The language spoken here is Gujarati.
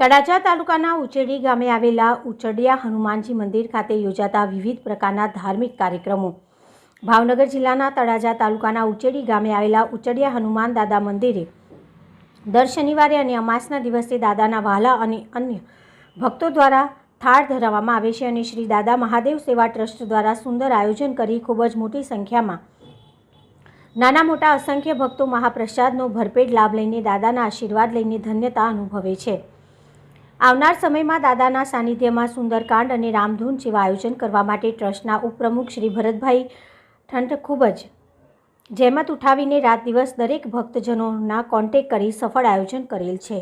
તળાજા તાલુકાના ઉચેડી ગામે આવેલા ઉચડિયા હનુમાનજી મંદિર ખાતે યોજાતા વિવિધ પ્રકારના ધાર્મિક કાર્યક્રમો. ભાવનગર જિલ્લાના તળાજા તાલુકાના ઉચેડી ગામે આવેલા ઉચડિયા હનુમાન દાદા મંદિરે દર શનિવારે અને અમાસના દિવસે દાદાના વહાલા અને અન્ય ભક્તો દ્વારા થાળ ધરાવવામાં આવે છે અને શ્રી દાદા મહાદેવ સેવા ટ્રસ્ટ દ્વારા સુંદર આયોજન કરી ખૂબ જ મોટી સંખ્યામાં નાના મોટા અસંખ્ય ભક્તો મહાપ્રસાદનો ભરપેટ લાભ લઈને દાદાના આશીર્વાદ લઈને ધન્યતા અનુભવે છે. આવનાર સમયમાં દાદાના સાનિધ્યમાં સુંદરકાંડ અને રામધૂન જેવા આયોજન કરવા માટે ટ્રસ્ટના ઉપપ્રમુખ શ્રી ભરતભાઈ ઠંઠ ખૂબ જ જહેમત ઉઠાવીને રાત દિવસ દરેક ભક્તજનોના કોન્ટેક કરી સફળ આયોજન કરેલ છે.